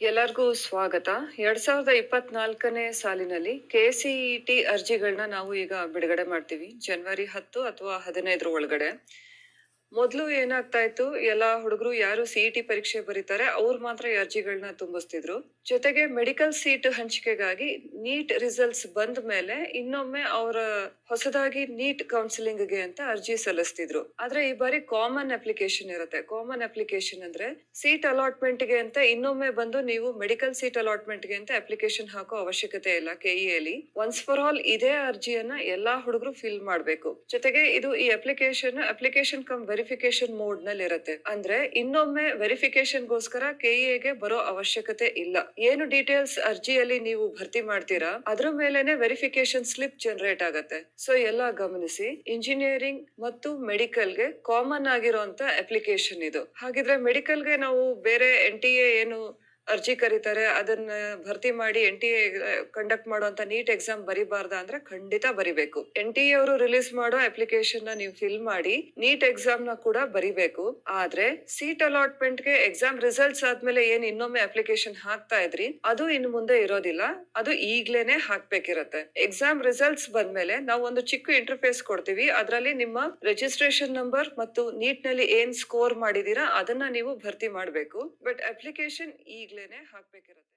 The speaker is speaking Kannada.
ಎಲ್ಲರಿಗೂ ಸ್ವಾಗತ. ಎರಡ್ ಸಾವಿರದ ಇಪ್ಪತ್ನಾಲ್ಕನೇ ಸಾಲಿನಲ್ಲಿ ಕೆಸಿಇಟಿ ಅರ್ಜಿಗಳನ್ನ ನಾವು ಈಗ ಬಿಡುಗಡೆ ಮಾಡ್ತೀವಿ. ಜನವರಿ ಹತ್ತು ಅಥವಾ ಹದಿನೈದರ ಒಳಗಡೆ. ಮೊದಲು ಏನಾಗ್ತಾ ಇತ್ತು? ಎಲ್ಲ ಹುಡುಗರು ಯಾರು ಸಿಇಟಿ ಪರೀಕ್ಷೆ ಬರೀತಾರೆ, ಅವ್ರು ಮಾತ್ರ ಈ ಅರ್ಜಿಗಳನ್ನ ತುಂಬಿಸ್ತಿದ್ರು. ಜೊತೆಗೆ ಮೆಡಿಕಲ್ ಸೀಟ್ ಹಂಚಿಕೆಗಾಗಿ ನೀಟ್ ರಿಸಲ್ಟ್ಸ್ ಬಂದ ಮೇಲೆ ಇನ್ನೊಮ್ಮೆ ಅವರ ಹೊಸದಾಗಿ ನೀಟ್ ಕೌನ್ಸಿಲಿಂಗ್ಗೆ ಅಂತ ಅರ್ಜಿ ಸಲ್ಲಿಸ್ತಿದ್ರು. ಆದ್ರೆ ಈ ಬಾರಿ ಕಾಮನ್ ಅಪ್ಲಿಕೇಶನ್ ಇರುತ್ತೆ. ಕಾಮನ್ ಅಪ್ಲಿಕೇಶನ್ ಅಂದ್ರೆ ಸೀಟ್ ಅಲಾಟ್ಮೆಂಟ್ಗೆ ಅಂತ ಇನ್ನೊಮ್ಮೆ ಬಂದು ನೀವು ಮೆಡಿಕಲ್ ಸೀಟ್ ಅಲಾಟ್ಮೆಂಟ್ಗೆ ಅಂತ ಅಪ್ಲಿಕೇಶನ್ ಹಾಕೋ ಅವಶ್ಯಕತೆ ಇಲ್ಲ ಕೆಇಎಲಿ ಒನ್ಸ್ ಫಾರ್ ಆಲ್ ಇದೇ ಅರ್ಜಿಯನ್ನ ಎಲ್ಲಾ ಹುಡುಗರು ಫಿಲ್ ಮಾಡಬೇಕು. ಜೊತೆಗೆ ಇದು ಈ ಅಪ್ಲಿಕೇಶನ್ ಅಪ್ಲಿಕೇಶನ್ ಕಮ್ ವೆರಿಫಿಕೇಶನ್ ಮೋಡ್ನಲ್ಲಿ ಇರುತ್ತೆ. ಅಂದ್ರೆ ಇನ್ನೊಮ್ಮೆ ವೆರಿಫಿಕೇಶನ್ ಗೋಸ್ಕರ ಕೆಇಎಗೆ ಬರೋ ಅವಶ್ಯಕತೆ ಇಲ್ಲ. ಏನು ಡೀಟೇಲ್ಸ್ ಅರ್ಜಿಯಲ್ಲಿ ನೀವು ಭರ್ತಿ ಮಾಡ್ತೀರಾ ಅದ್ರ ಮೇಲೆನೆ ವೆರಿಫಿಕೇಶನ್ ಸ್ಲಿಪ್ ಜನರೇಟ್ ಆಗತ್ತೆ. ಸೊ ಎಲ್ಲ ಗಮನಿಸಿ. ಇಂಜಿನಿಯರಿಂಗ್ ಮತ್ತು ಮೆಡಿಕಲ್ಗೆ ಕಾಮನ್ ಆಗಿರುವಂತ ಅಪ್ಲಿಕೇಶನ್ ಇದು. ಹಾಗಿದ್ರೆ ಮೆಡಿಕಲ್ಗೆ ನಾವು ಬೇರೆ ಎನ್ ಟಿ ಎ ಏನು ಅರ್ಜಿ ಕರೀತಾರೆ, ಅದನ್ನ ಭರ್ತಿ ಮಾಡಿ ಎನ್ ಟಿ ಎ ಕಂಡಕ್ಟ್ ಮಾಡುವಂತ ನೀಟ್ ಎಕ್ಸಾಮ್ ಬರಿಬಾರ್ದ ಅಂದ್ರೆ ಖಂಡಿತ ಬರಿಬೇಕು. ಎನ್ ಟಿ ಎ ಅವರು ರಿಲೀಸ್ ಮಾಡೋ ಅಪ್ಲಿಕೇಶನ್ನ ನೀವು ಫಿಲ್ ಮಾಡಿ, ನೀಟ್ ಎಕ್ಸಾಮ್ನ ಕೂಡ ಬರಿಬೇಕು. ಆದ್ರೆ ಸೀಟ್ ಅಲಾಟ್ಮೆಂಟ್ಗೆ ಎಕ್ಸಾಮ್ ರಿಸಲ್ಟ್ಸ್ ಆದ್ಮೇಲೆ ಏನ್ ಇನ್ನೊಮ್ಮೆ ಅಪ್ಲಿಕೇಶನ್ ಹಾಕ್ತಾ ಇದ್ರಿ, ಅದು ಇನ್ ಮುಂದೆ ಇರೋದಿಲ್ಲ. ಅದು ಈಗ್ಲೇನೆ ಹಾಕ್ಬೇಕಿರತ್ತೆ. ಎಕ್ಸಾಮ್ ರಿಸಲ್ಟ್ಸ್ ಬಂದ್ಮೇಲೆ ನಾವು ಒಂದು ಚಿಕ್ಕ ಇಂಟರ್ಫೇಸ್ ಕೊಡ್ತೀವಿ. ಅದರಲ್ಲಿ ನಿಮ್ಮ ರಿಜಿಸ್ಟ್ರೇಷನ್ ನಂಬರ್ ಮತ್ತು ನೀಟ್ನಲ್ಲಿ ಏನ್ ಸ್ಕೋರ್ ಮಾಡಿದೀರಾ ಅದನ್ನ ನೀವು ಭರ್ತಿ ಮಾಡಬೇಕು. But application ಈಗ್ಲೇನೆ ಹಾಕ್ಬೇಕಿರತ್ತೆ